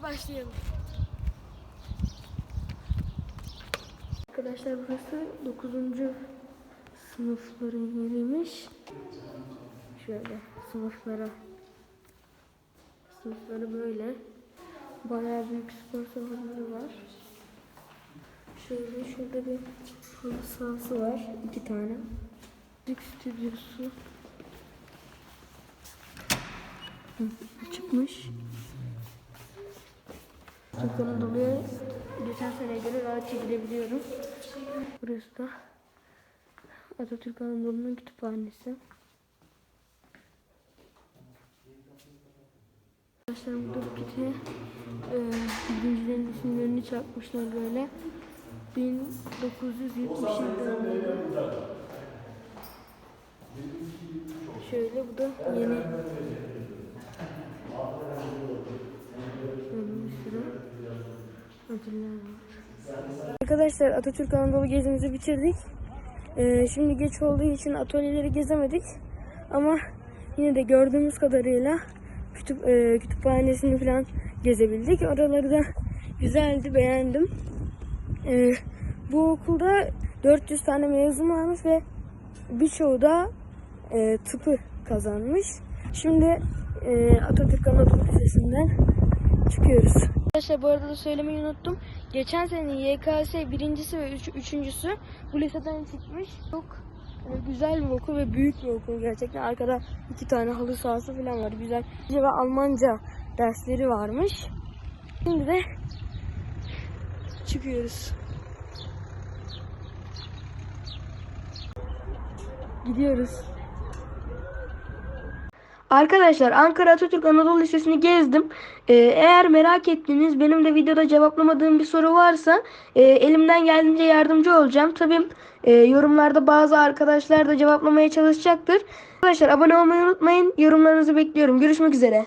Hadi başlayalım. Arkadaşlar burası 9. sınıfların yeriymiş. Şöyle sınıflara. Sınıfları böyle. Bayağı büyük spor salonları var. Şöyle şurada bir halı sahası var. iki tane. Müzik stüdyosu. Çıkmış. Türk Anadolu'ya geçen seneye göre rahat gidebiliyorum. Burası da Atatürk Anadolu'nun kütüphanesi. Arkadaşlar burada kiti e, birincilerin isimlerini çarpmışlar böyle. 1977'de Şöyle bu da yeni. Şöyle bir sürü ödüller var. Arkadaşlar Atatürk Anadolu gezimizi bitirdik. Ee, şimdi geç olduğu için atölyeleri gezemedik. Ama yine de gördüğümüz kadarıyla kütüp, e, kütüphanesini falan gezebildik. Oraları da güzeldi, beğendim. Ee, bu okulda 400 tane mezun varmış ve birçoğu da e, tıpı kazanmış. Şimdi e, Atatürk Anadolu Lisesi'nden çıkıyoruz. Arkadaşlar bu arada da söylemeyi unuttum. Geçen sene YKS birincisi ve üç, üçüncüsü bu liseden çıkmış. Çok e, güzel bir okul ve büyük bir okul gerçekten. Arkada iki tane halı sahası falan var. Güzel. Ve Almanca dersleri varmış. Şimdi de çıkıyoruz. Gidiyoruz. Arkadaşlar Ankara Atatürk Anadolu Lisesi'ni gezdim. Ee, eğer merak ettiğiniz benim de videoda cevaplamadığım bir soru varsa e, elimden geldiğince yardımcı olacağım. Tabii e, yorumlarda bazı arkadaşlar da cevaplamaya çalışacaktır. Arkadaşlar abone olmayı unutmayın. Yorumlarınızı bekliyorum. Görüşmek üzere.